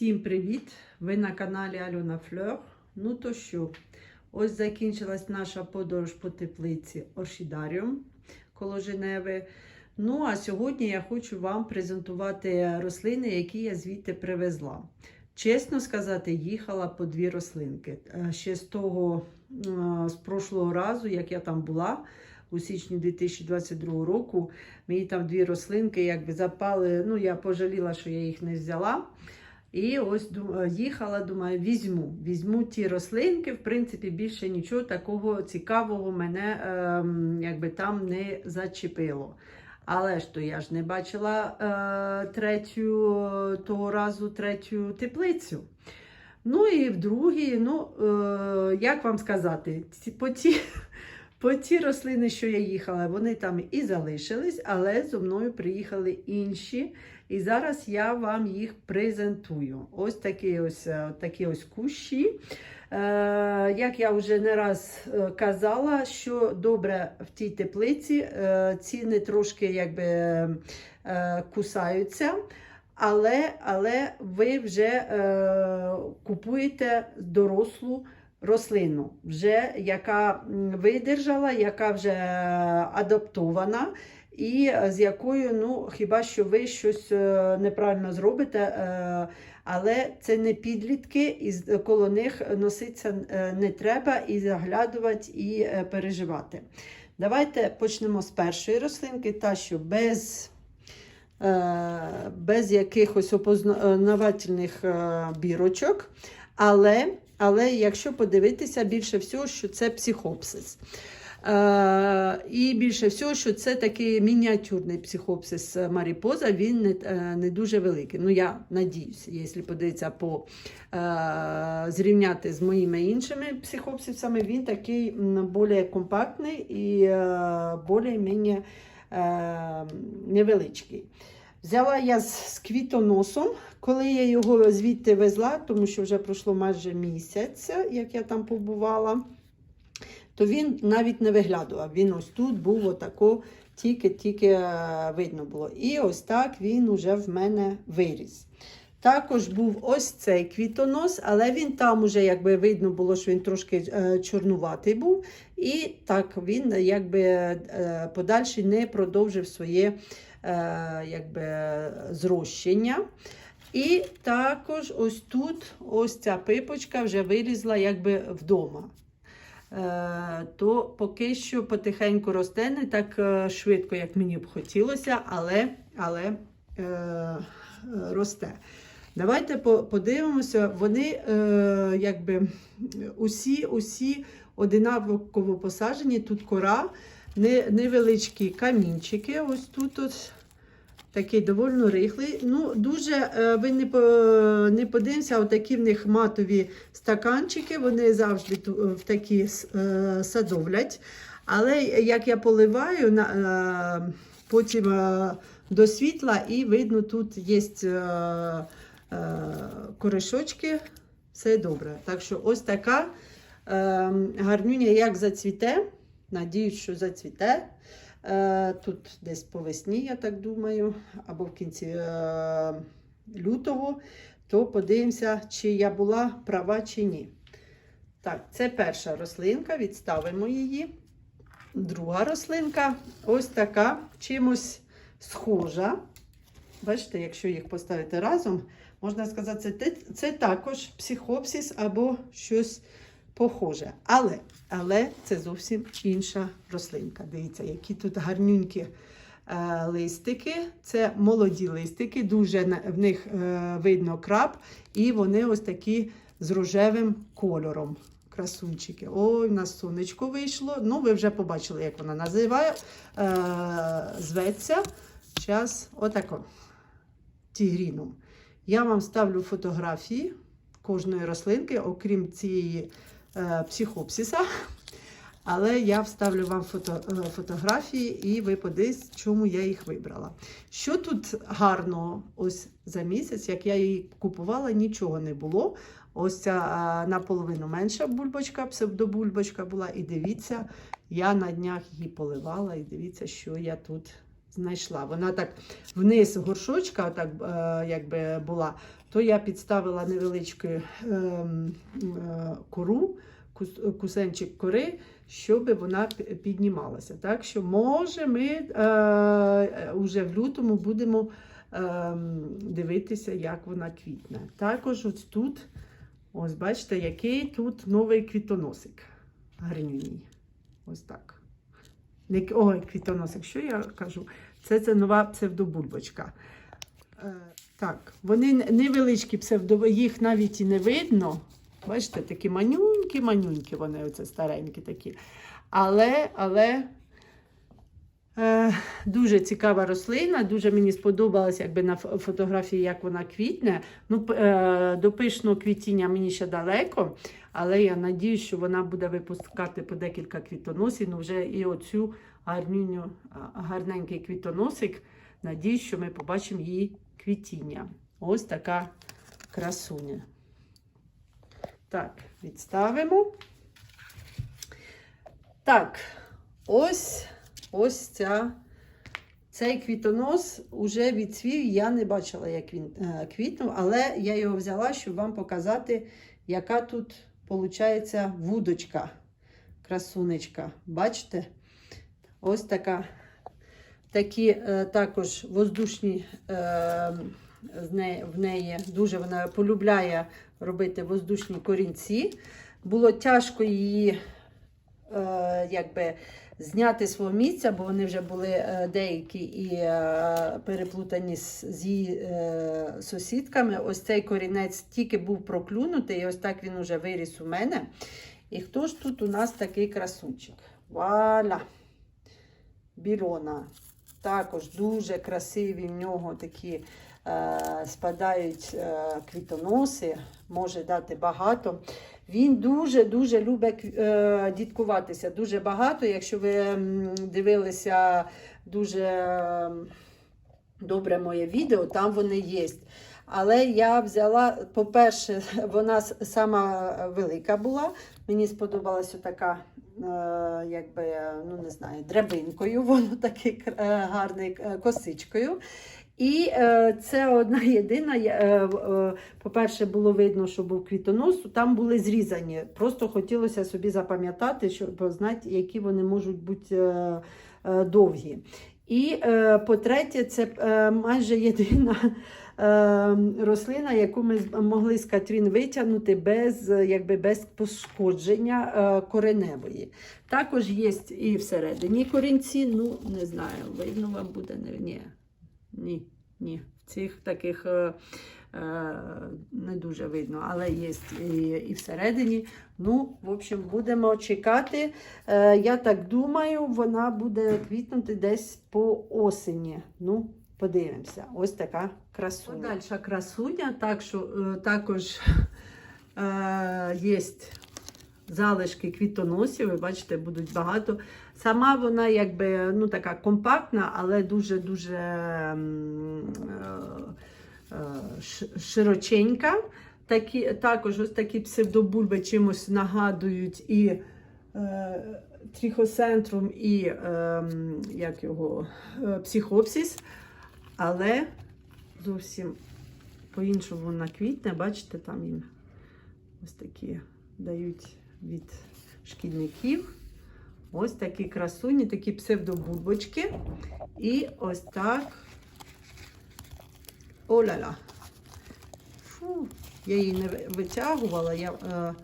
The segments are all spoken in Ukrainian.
Всім привіт! Ви на каналі Альона Флер. Ну то що, ось закінчилась наша подорож по теплиці Оршідаріум коло Женеви. Ну, а сьогодні я хочу вам презентувати рослини, які я звідти привезла. Чесно сказати, їхала по дві рослинки. Е, Ще з того, е, з прошлого разу, як я там була, у січні 2022 року, мені там дві рослинки якби запали. Ну, я пожаліла, що я їх не взяла. І ось їхала, думаю, візьму. Візьму ті рослинки. В принципі, більше нічого такого цікавого мене ем, якби там не зачепило. Але ж то я ж не бачила е, третю того разу третю теплицю. Ну і в другій, ну, е, як вам сказати, по ті, по ті рослини, що я їхала, вони там і залишились, але зо мною приїхали інші. І зараз я вам їх презентую. Ось такі ось, е, такі ось кущі. Е, як я вже не раз е, казала, що добре в тій теплиці ціни трошки якби кусаються. Але, але ви вже купуєте дорослу рослину, вже яка видержала, яка вже адаптована, і з якою, ну, хіба що ви щось е, неправильно зробите, е, але це не підлітки, і коло них носитися е, не треба, і заглядувати, і переживати. Давайте почнемо з першої рослинки, та що без, без якихось опознавательних бірочок. Але, але якщо подивитися, більше всього, що це психопсис. Е, і більше всього, що це такий мініатюрний психопсис Маріпоза, він не, е, не дуже великий. Ну, я надіюся, якщо подивитися по е, зрівняти з моїми іншими психопсисами, він такий більш компактний і е, більш-менш е, невеличкий. Взяла я з, квітоносом, коли я його звідти везла, тому що вже пройшло майже місяць, як я там побувала, то він навіть не виглядував. Він ось тут був отако, тільки-тільки е, видно було. І ось так він уже в мене виріс. Також був ось цей квітонос, але він там уже якби видно було, що він трошки е, чорнуватий був. І так він якби е, подальше не продовжив своє якби, зрощення. І також ось тут ось ця пипочка вже вилізла якби вдома. Е, то поки що потихеньку росте, не так е, швидко, як мені б хотілося, але, але е, е, росте. Давайте подивимося, вони е, якби усі, усі одинаково посаджені. Тут кора, невеличкі камінчики. Ось тут ось такий доволі рихлий. Ну, дуже е, ви не, не подивимося, отакі в них матові стаканчики, вони завжди в такі е, садовлять. Але як я поливаю, е, потім е, до світла, і видно, тут є е, е, все добре. Так що ось така е, гарнюня, як зацвіте. Надіюсь, що зацвіте. Е, Тут десь по весні, я так думаю, або в кінці е, лютого, то подивимося, чи я була права, чи ні. Так, це перша рослинка, відставимо її. Друга рослинка ось така, чимось схожа. Бачите, якщо їх поставити разом, можна сказати, це, також психопсис або щось похоже. Але, але це зовсім інша рослинка. Дивіться, які тут гарнюнькі е, листики. Це молоді листики, дуже в них е, видно краб, і вони ось такі з рожевим кольором. Красунчики. Ой, у нас сонечко вийшло. Ну, ви вже побачили, як вона називає. Е, зветься. Зараз отако. Тігріном. Я вам ставлю фотографії кожної рослинки, окрім цієї е, психопсиса. Але я вставлю вам фото, е, фотографії, і ви подивитесь, чому я їх вибрала. Що тут гарного ось за місяць, як я її купувала, нічого не було. Ось ця е, наполовину менша бульбочка, псевдобульбочка була. І дивіться, я на днях її поливала, і дивіться, що я тут знайшла. Вона так вниз горшочка, так е, якби була, то я підставила невеличку ем, е, кору, кусенчик кори, щоб вона піднімалася. Так що, може, ми е, уже в лютому будемо ем, дивитися, як вона квітне. Також ось тут, ось бачите, який тут новий квітоносик. Гарнюній. Ось так. Ой, квітоносик, що я кажу? Це, це нова псевдобульбочка. Е, так, вони невеличкі псевдо, їх навіть і не видно. Бачите, такі манюнькі, манюнькі вони, оце старенькі такі. Але, але дуже цікава рослина, дуже мені сподобалось якби на фотографії, як вона квітне. Ну, е, до пишного квітіння мені ще далеко, але я надію, що вона буде випускати по декілька квітоносів. Ну, вже і оцю гарнюню, а, гарненький квітоносик. Надіюсь, що ми побачимо її квітіння. Ось така красуня. Так, відставимо. Так, ось ось ця. Цей квітонос уже відцвів. Я не бачила, як він е, квітнув, але я його взяла, щоб вам показати, яка тут виходить вудочка, красунечка. Бачите? Ось така. Такі е, також воздушні е, в неї дуже вона полюбляє робити воздушні корінці. Було тяжко її якби, зняти свого місця, бо вони вже були е, деякі і е, переплутані з, її е, сусідками. Ось цей корінець тільки був проклюнутий, і ось так він уже виріс у мене. І хто ж тут у нас такий красунчик? Вуаля! Бірона. Також дуже красиві в нього такі спадають е, квітоноси, може дати багато. Він дуже-дуже любить е, діткуватися, дуже багато. Якщо ви дивилися дуже добре моє відео, там вони є. Але я взяла, по-перше, вона сама велика була. Мені сподобалася така, е, якби, ну не знаю, драбинкою, воно такий е, гарний е, косичкою. І е, це одна єдина. Е, е, по-перше, було видно, що був квітонос, там були зрізані. Просто хотілося собі запам'ятати, щоб знати, які вони можуть бути довгі. І по-третє, це майже єдина рослина, яку ми могли з Катрін витягнути без, якби, без пошкодження кореневої. Також є і всередині корінці, ну не знаю, видно вам буде ні. Ні, ні. В цих таких е, е, не дуже видно, але є і, і всередині. Ну, в общем, будемо чекати. Е, я так думаю, вона буде квітнути десь по осені. Ну, подивимося. Ось така красуня. Подальша красуня, так що е, також е, є залишки квітоносів, ви бачите, будуть багато. Сама вона якби ну, така компактна, але дуже-дуже е, е, широченька. Такі, також ось такі псевдобульби чимось нагадують і е, трихоцентрум, і е, як його, е, психопсис, але зовсім по-іншому вона квітне. Бачите, там їм ось такі дають від шкідників. Ось такі красуні, такі псевдобульбочки. І ось так. О-ля-ля. Фу, я її не витягувала, я е,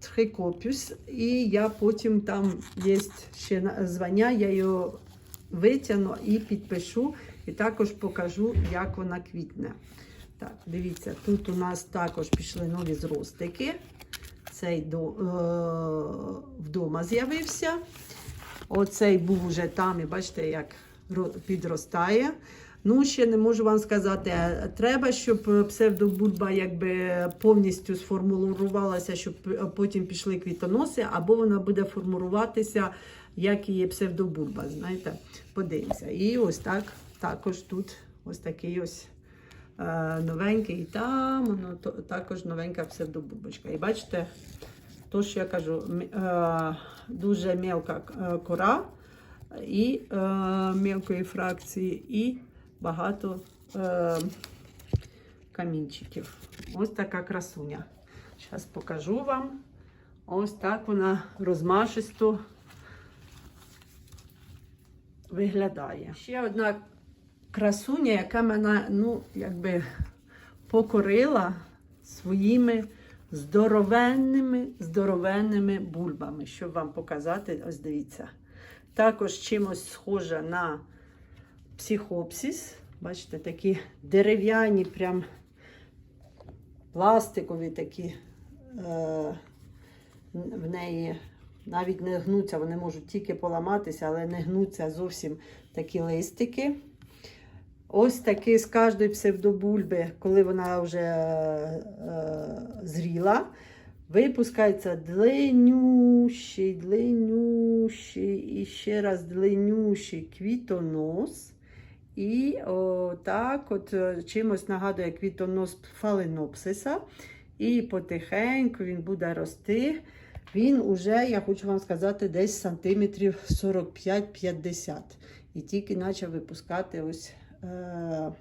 трикопюс, і я потім там є ще звання, я його витягну і підпишу, і також покажу, як вона квітне. Так, дивіться, тут у нас також пішли нові зростики. Цей до, е, вдома з'явився. Оцей був уже там, і бачите, як підростає. Ну, ще не можу вам сказати. Треба, щоб е, псевдобульба якби повністю сформулювалася, щоб е, потім пішли квітоноси, або вона буде формулюватися, як і псевдобульба. Знаєте, подивимося. І ось так також тут ось такий ось новенький, і там воно то- також новенька псевдобульбочка. І бачите, то, що я кажу, е, дуже мелка е, кора. і е, мілкої фракції, і багато е, камінчиків. Ось така красуня. Зараз покажу вам. Ось так вона розмашисто виглядає. Ще одна красуня, яка мене, ну, якби покорила своїми здоровенними, здоровенними бульбами. Щоб вам показати, ось дивіться. Також чимось схожа на психопсис. Бачите, такі дерев'яні, прям пластикові такі е, в неї навіть не гнуться, вони можуть тільки поламатися, але не гнуться зовсім такі листики. Ось такі з кожної псевдобульби, коли вона вже е, зріла, випускається длиннющий, длиннющий і ще раз длиннющий квітонос. І о, так от е, чимось нагадує квітонос фаленопсиса. І потихеньку він буде рости. Він уже, я хочу вам сказати, десь сантиметрів 45-50. І тільки почав випускати ось, е,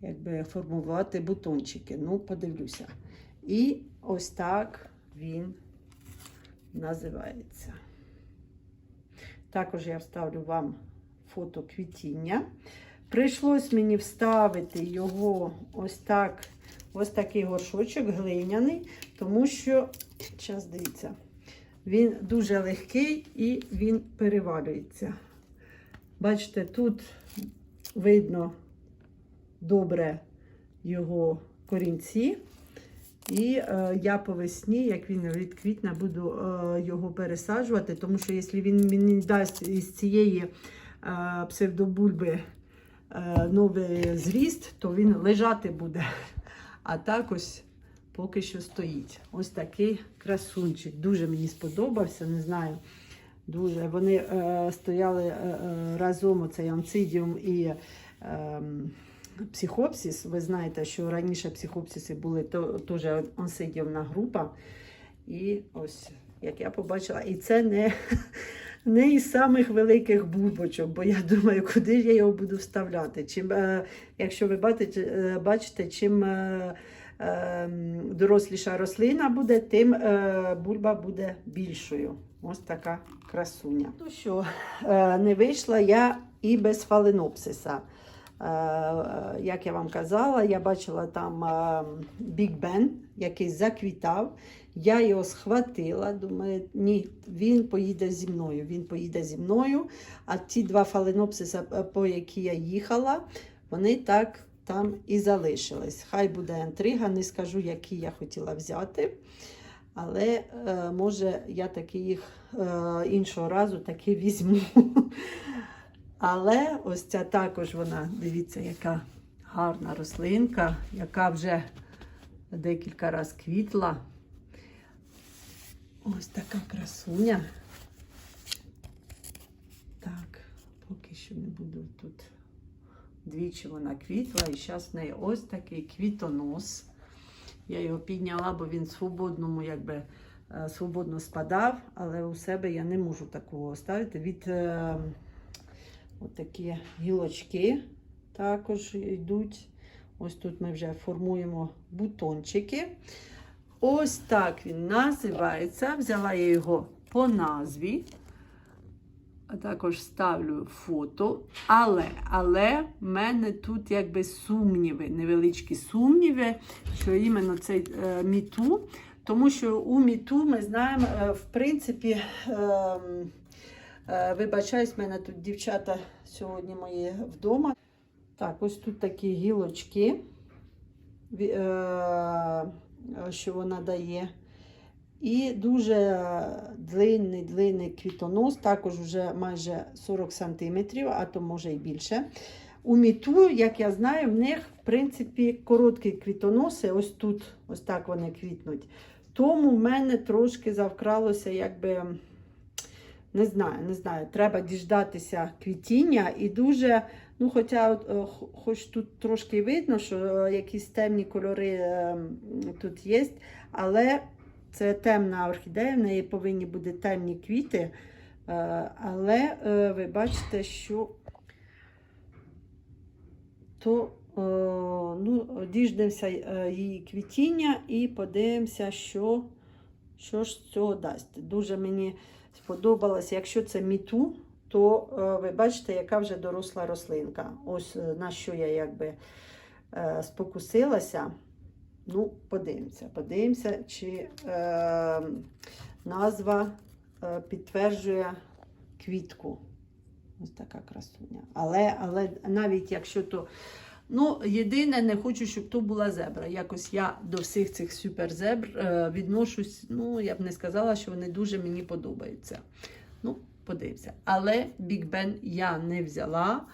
якби формувати бутончики. Ну, подивлюся. І ось так він називається. Також я вставлю вам фото квітіння. Прийшлось мені вставити його ось так, ось такий горшочок глиняний, тому що, зараз дивіться, він дуже легкий і він перевалюється. Бачите, тут видно добре його корінці. І е, я по весні, як він відквітне, буду е, його пересаджувати, тому що якщо він мені дасть із цієї е, псевдобульби е, новий зріст, то він лежати буде. А так ось поки що стоїть. Ось такий красунчик. Дуже мені сподобався, не знаю. Дуже. Вони е, стояли е, е, разом, оцей анцидіум і е, психопсис. Ви знаєте, що раніше психопсиси були то, теж ансидіумна група. І ось, як я побачила, і це не, не із самих великих бульбочок, бо я думаю, куди ж я його буду вставляти. Чим, е, якщо ви бачите, е, бачите чим е, доросліша рослина буде, тим е, бульба буде більшою. Ось така красуня. Ну що, е, не вийшла я і без фаленопсиса. Е, Як я вам казала, я бачила там Біг Бен, який заквітав. Я його схватила, думаю, ні, він поїде зі мною. Він поїде зі мною. А ті два фаленопсиса, по які я їхала, вони так там і залишились. Хай буде інтрига, не скажу, які я хотіла взяти. Але е, може я таки їх е, іншого разу таки візьму. Але ось ця також вона, дивіться, яка гарна рослинка, яка вже декілька разів квітла. Ось така красуня. Так, поки що не буду тут. Двічі вона квітла, і зараз в неї ось такий квітонос. Я його підняла, бо він свободному, якби е, свободно спадав, але у себе я не можу такого оставити. Від е, отакі гілочки також йдуть. Ось тут ми вже формуємо бутончики. Ось так він називається. Взяла я його по назві. А також ставлю фото. Але але в мене тут якби сумніви, невеличкі сумніви, що іменно цей е, міту. Тому що у міту ми знаємо, е, в принципі, е, е, вибачаюсь, в мене тут дівчата сьогодні мої вдома. Так, ось тут такі гілочки, е, що вона дає. І дуже длинний, длинний квітонос, також вже майже 40 см, а то може і більше. У міту, як я знаю, в них, в принципі, короткі квітоноси, ось тут, ось так вони квітнуть. Тому в мене трошки завкралося, якби, не знаю, не знаю, треба діждатися квітіння і дуже, ну, хоча, е, хоч тут трошки видно, що е, якісь темні кольори е, тут є, але це темна орхідея, в неї повинні бути темні квіти. Е, але е, ви бачите, що то е, ну, діждемося її квітіння і подивимося, що, що ж цього дасть. Дуже мені сподобалось, якщо це міту, то ви бачите, яка вже доросла рослинка. Ось на що я якби спокусилася. Ну, подивимося, подивимося, чи е, назва е, підтверджує квітку. Ось така красуня. Але, але навіть якщо то. Ну, єдине, не хочу, щоб то була зебра. Якось я до всіх цих суперзебр е, відношусь. Ну, я б не сказала, що вони дуже мені подобаються. Ну, подивимося. Але Big Ben я не взяла.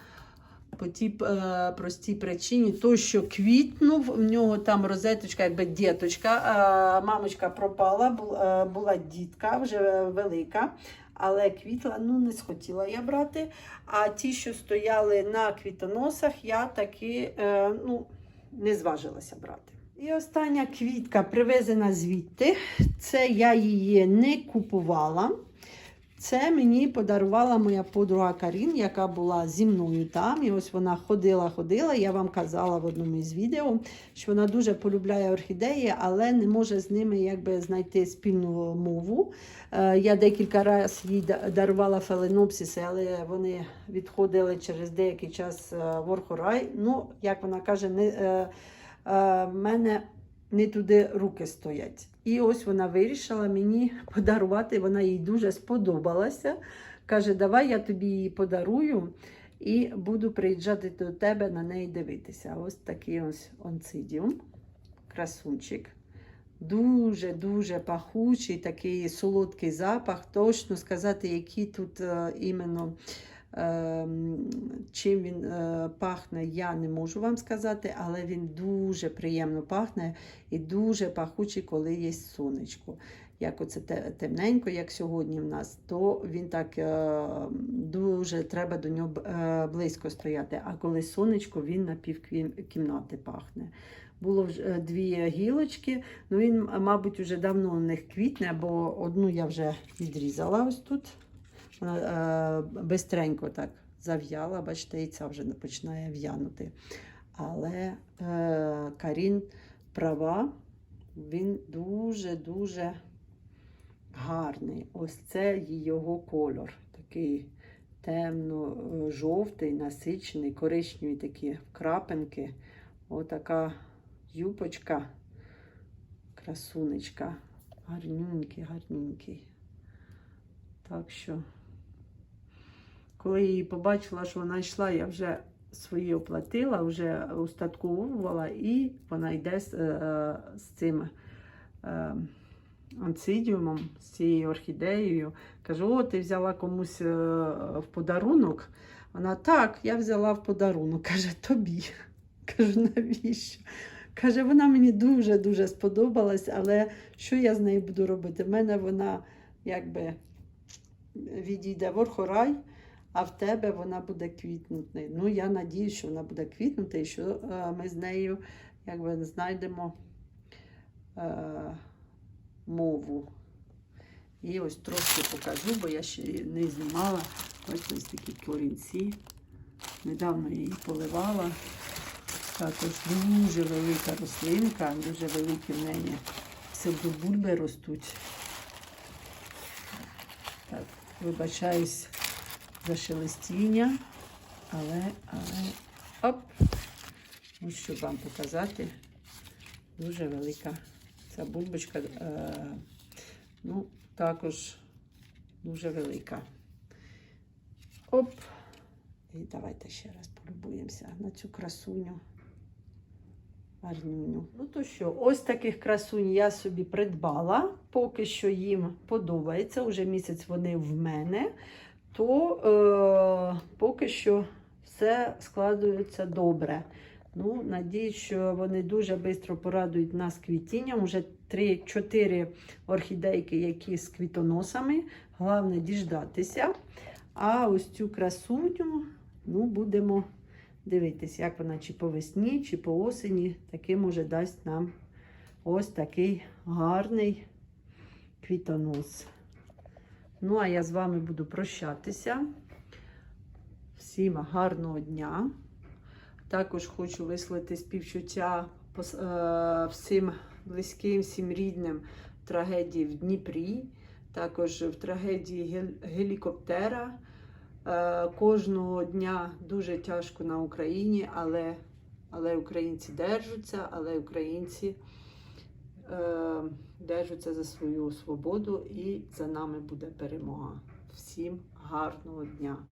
По тій е, простій причині, то, що квітнув, в нього там розеточка, якби діточка, е, мамочка пропала, бу, е, була дітка вже велика, але квітла ну, не схотіла я брати. А ті, що стояли на квітоносах, я таки е, ну, не зважилася брати. І остання квітка привезена звідти. Це я її не купувала. Це мені подарувала моя подруга Карін, яка була зі мною там. І ось вона ходила-ходила. Я вам казала в одному із відео, що вона дуже полюбляє орхідеї, але не може з ними якби знайти спільну мову. Е, Я декілька разів їй дарувала фаленопсиси, але вони відходили через деякий час е, в орхорай. Ну, як вона каже, не, е, мене не туди руки стоять. І ось вона вирішила мені подарувати, вона їй дуже сподобалася. Каже, давай я тобі її подарую і буду приїжджати до тебе на неї дивитися. Ось такий ось онцидіум, красунчик. Дуже-дуже пахучий, такий солодкий запах. Точно сказати, який тут е, іменно Чим він е, пахне, я не можу вам сказати, але він дуже приємно пахне і дуже пахучий, коли є сонечко. Як оце темненько, як сьогодні в нас, то він так е, дуже треба до нього е, близько стояти. А коли сонечко, він на півкімнати пахне. Було вже дві гілочки, ну він, мабуть, вже давно у них квітне, бо одну я вже відрізала ось тут. Вона е, бистренько так зав'яла, бачите, і ця вже починає в'янути. Але е, Карін права, він дуже-дуже гарний. Ось це його кольор. Такий темно-жовтий, насичений, коричневі такі крапинки. Отака юпочка, красунечка. Гарненький, гарненький. Так що. Коли її побачила, що вона йшла, я вже свої оплатила, вже устатковувала, і вона йде з, е, з цим е, анцидіумом, з цією орхідеєю. Кажу, о, ти взяла комусь е, в подарунок. Вона так, я взяла в подарунок. Каже, тобі. Кажу, навіщо? Каже, вона мені дуже-дуже сподобалась, але що я з нею буду робити? В мене вона якби відійде в орхорай а в тебе вона буде квітнути. Ну, я надію, що вона буде квітнути і що е, ми з нею якби, знайдемо е, мову. І ось трошки покажу, бо я ще не знімала. Ось ось такі корінці. Недавно її поливала. Також дуже велика рослинка, дуже великі в неї псевдобульби ростуть. Так, вибачаюсь за шелестіння, але, але, оп, ось вам показати, дуже велика ця бульбочка, е, ну, також дуже велика. Оп. І давайте ще раз полюбуємося на цю красуню. Гарнюню. Ну то що, ось таких красунь я собі придбала. Поки що їм подобається. Уже місяць вони в мене то е, поки що все складується добре. Ну, Надіюсь, що вони дуже швидко порадують нас квітінням. Уже 3-4 орхідейки, які з квітоносами. Головне діждатися. А ось цю красуню ну, будемо дивитися, як вона чи по весні, чи по осені. Таки може дасть нам ось такий гарний квітонос. Ну, а я з вами буду прощатися. Всім гарного дня. Також хочу висловити співчуття е, всім близьким, всім рідним трагедії в Дніпрі, також в трагедії гелікоптера. Е, Кожного дня дуже тяжко на Україні, але, але українці держаться, але українці е, держаться за свою свободу і за нами буде перемога. Всім гарного дня!